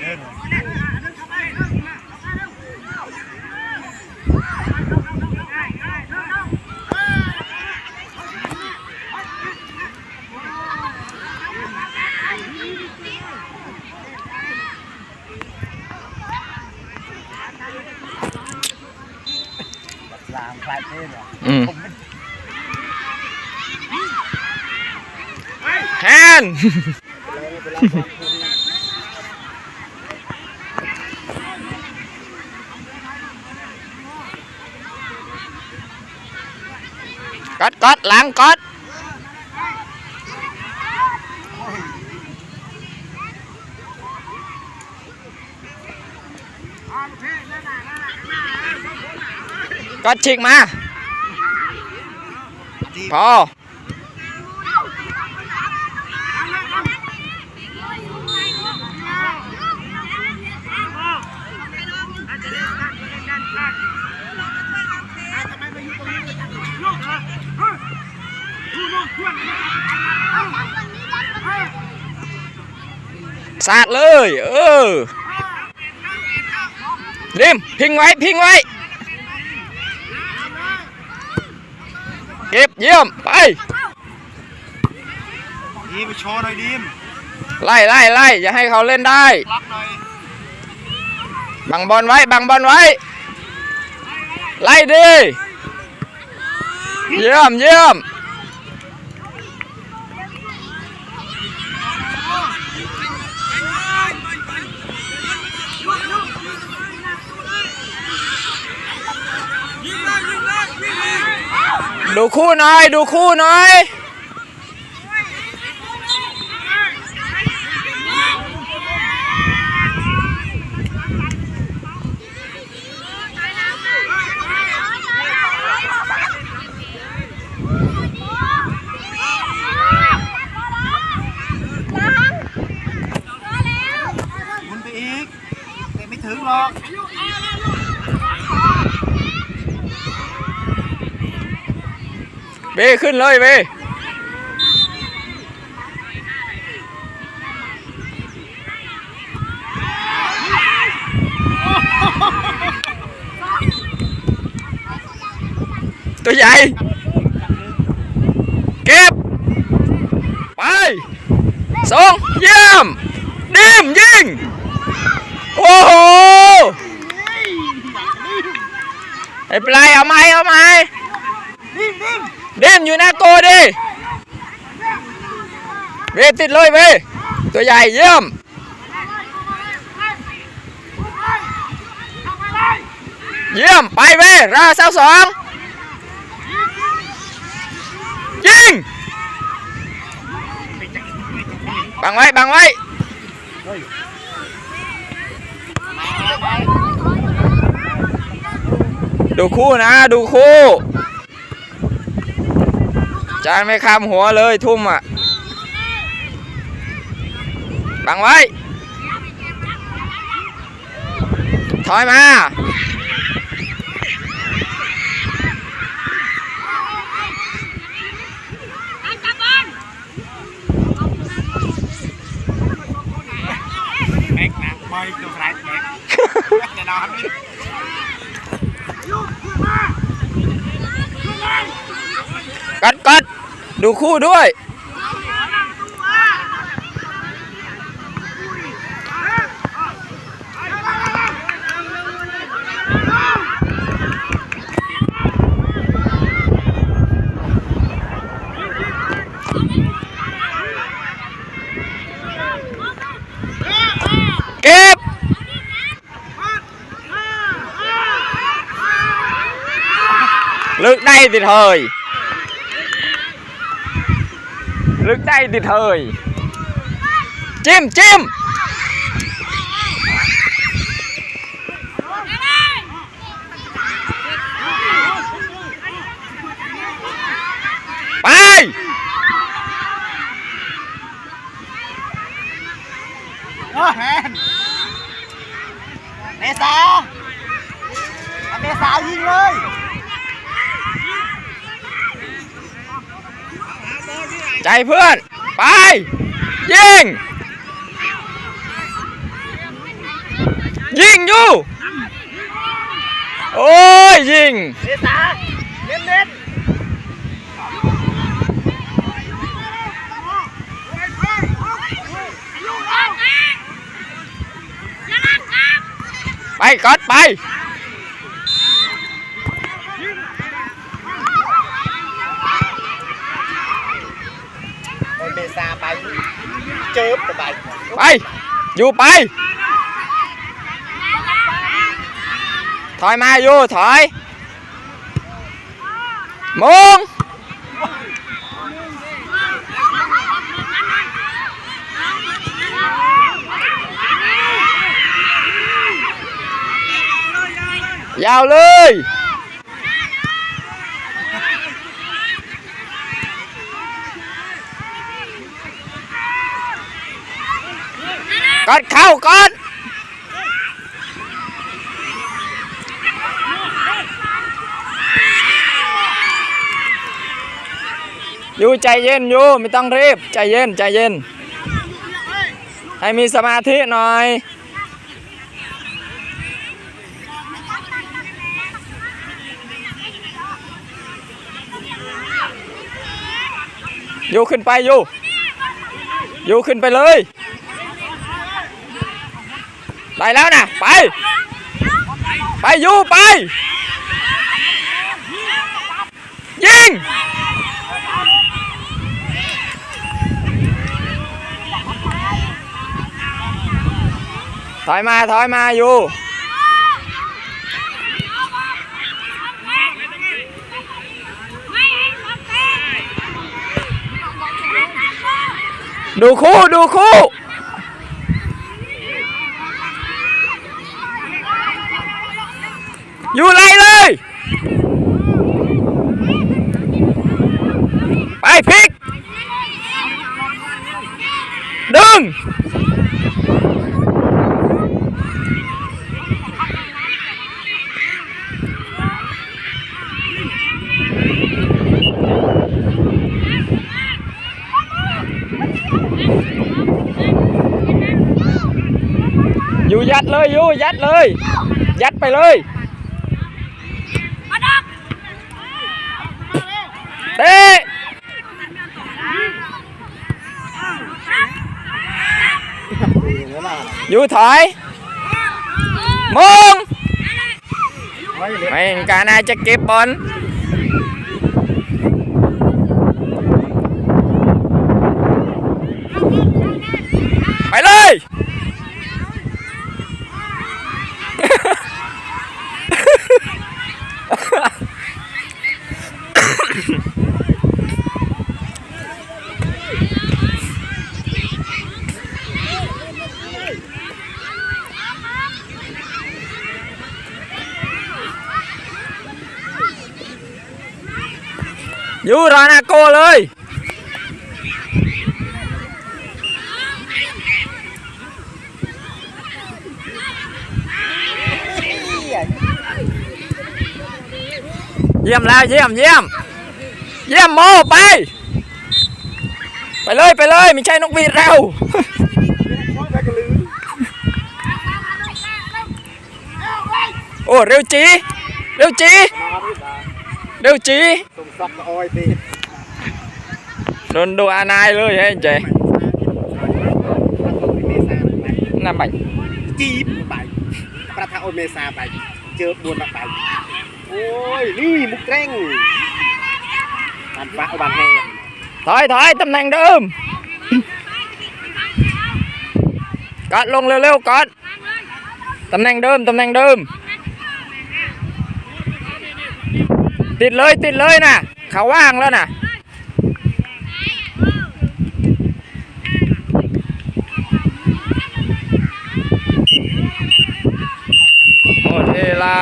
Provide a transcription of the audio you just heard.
เดินลางคลายเท่เนี่ยอืม ผมมันแฮน ก๊อดก๊อดหลังก๊อดก๊อดฉีกมา พอ สาดเลย เออริมพิงไว้พิงไว้เก็บเยี่ยม ไปดีไปโชว์หน่อยดีมไล่ไล่ไล่อย่าให้เขาเล่นได้รับหน่อยบังบอลไว้บังบอลไว้ ไล่ดี เยี่ยมเยี่ยม ดูคู่หน่อย ดูคู่หน่อย หมุนไปอีกแต่ไม่ถึงหรอก เบขึ้นเลยเบตัวใหญ่ เก็บ ไปส่งเยี่ยมดิมยิง โอ้โหไม่เป็นไรเอาไหมเอาไหม เดมอยู่หน้าโกดิเวติดเลยเวตัวใหญ่เยี่ยมเยี่ยมไปเวราเสาสองยิงบังไว้บังไว้ดูคู่นะ ดูคู่ จานไม่ข้ามหัวเลยทุ่มอะบังไว้ ถอยมาแม็กนะบอยตัวสไลด์แม็กแน่นอนกัดกั ดดูคู่ด้วย เก็บลึกได้ ติดเฮยลึกได้ติดเฮยจิ้มจิ้มไป โอ้แฮนเมษาเอาเมษายิงเลย ใจเพื่อน ไป ยิง ยิงอยู่ โอ้ย ยิงเมษาเน้นเน้นไปก๊อตไป โอ้ยเมษาไปเจิบสบายไป อยู่ไป ถอยมาอยู่ถอยมงยาวเลย กดเข้ากดอยู่ใจเย็นอยู่ไม่ต้องรีบ ใจเย็นใจเย็น ให้มีสมาธิหน่อยอยู่ขึ้นไปอยู่อยู่ขึ้นไปเลย ไปแล้วนะไป ไปอยู่ไป ยิงถอยมาถอยมาอยู่ดูคู่ดูคู่ อยู่ไรเลยไปพลิกดึงอ เลยอยู่ยัดเลย ยัดไปเลย เตะอยู่ถอยมง ไว้เล็ก ไม่เห็นการนายจะเก็บบอล อยู่รอนาโกเลย เยี่ยมแล้วเยี่ยมเยี่ยม เยี่ยมโมไป ไปเลยไปเลยไม่ใช่นกหวีดเร็วช่วยไปกันลือโอ้เร็วจีเร็วจีมาด้วยมาเร็วจี ตรงซับอ้อยตีโดนดูอานายเลยเฮ้ยเจเมษาไปน่าบังจีบไปประทาโอเมษาไปเจอบวนมาไปโอ้ยนี่มุกเร่งบันฟ้าบันแหงถอยถอยตำแหน่งเดิมกัดลงเร็วๆกัดตำแหน่งเดิมตำแหน่งเดิม ติดเลยติดเลยนะเขาว่างแล้วนะหมดเวลา